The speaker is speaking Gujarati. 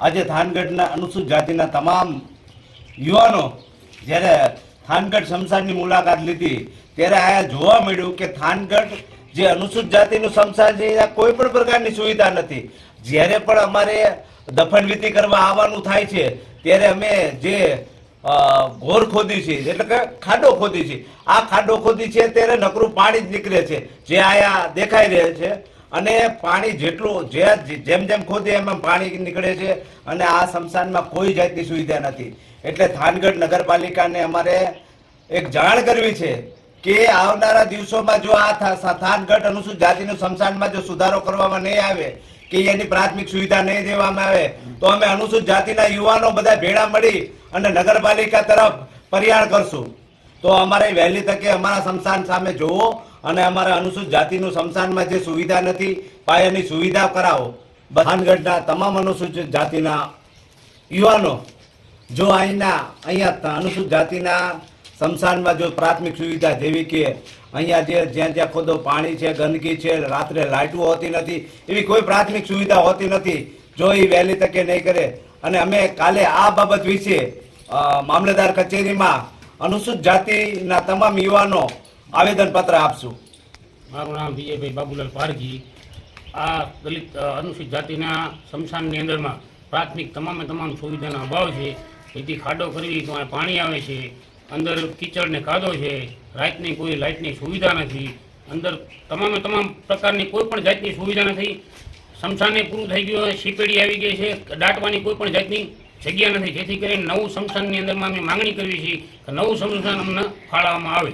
આજે થાનગઢના અનુસૂચિત જાતિના તમામ યુવાનો જ્યારે થાનગઢ શમશાનની મુલાકાત લીધી, ત્યારે આયા જોવા મળ્યું કે થાનગઢ જે અનુસૂચિત જાતિનું શમશાન છે ત્યાં કોઈ પણ પ્રકારની સુવિધા નથી. જ્યારે પણ અમારે દફનવિધિ કરવા આવવાનું થાય છે, ત્યારે અમે જે ઘોર ખોદી છે, એટલે કે ખાડો ખોદી છે, આ ખાડો ખોદી છે, ત્યારે નકરું પાણી જ નીકળે છે, જે આયા દેખાઈ રહે છે. અને પાણી જેટલું, જે જેમ જેમ ખોદે એમ એમ પાણી નીકળે છે અને આ સ્મશાનમાં કોઈ જાતની સુવિધા નથી. એટલે થાનગઢ નગરપાલિકાને અમારે એક જાણ કરવી છે કે આવનારા દિવસોમાં જો આ થાનગઢ અનુસૂચિત જાતિનું સ્મશાનમાં જો સુધારો કરવામાં નહીં આવે, કે એની પ્રાથમિક સુવિધા નહીં દેવામાં આવે, તો અમે અનુસૂચિત જાતિના યુવાનો બધા ભેળા મળી અને નગરપાલિકા તરફ પરિયાણ કરશું. તો અમારે વહેલી તકે અમારા સ્મશાન સામે જોવો અને અમારા અનુસૂચિત જાતિનું સ્મશાનમાં જે સુવિધા નથી, પાયાની સુવિધા કરાવો. બહાનગઢના તમામ અનુસૂચિત જાતિના યુવાનો, જો અહીંના, અહીંયા અનુસૂચિત જાતિના સ્મશાનમાં જો પ્રાથમિક સુવિધા જેવી કે અહીંયા જે જ્યાં જ્યાં ખોદો પાણી છે, ગંદકી છે, રાત્રે લાઇટો હોતી નથી, એવી કોઈ પ્રાથમિક સુવિધા હોતી નથી, જો એ વહેલી તકે નહીં કરે. અને અમે કાલે આ બાબત વિશે મામલતદાર કચેરીમાં અનુસૂચિત જાતિના તમામ યુવાનો આવેદનપત્ર આપશું. મારું નામ વિજયભાઈ બાબુલાલ પારજી આ દલિત અનુસૂચિત જાતિના સ્મશાનની અંદરમાં પ્રાથમિક તમામે તમામ સુવિધાનો અભાવ છે. જેથી ખાડો કરવી તો પાણી આવે છે. અંદર કીચડ ને કાદો છે. રાતની કોઈ લાઇટની સુવિધા નથી. અંદર તમામે તમામ પ્રકારની કોઈ પણ જાતની સુવિધા નથી. સ્મશાને પૂરું થઈ ગયું સીપેડી આવી ગઈ છે. દાટવાની કોઈ પણ જાતની જગ્યા નથી. જેથી કરીને નવું સંસ્થાનની અંદરમાં અમે માંગણી કરવી છે કે નવું સંસ્થાન અમને ફાળવવામાં આવે.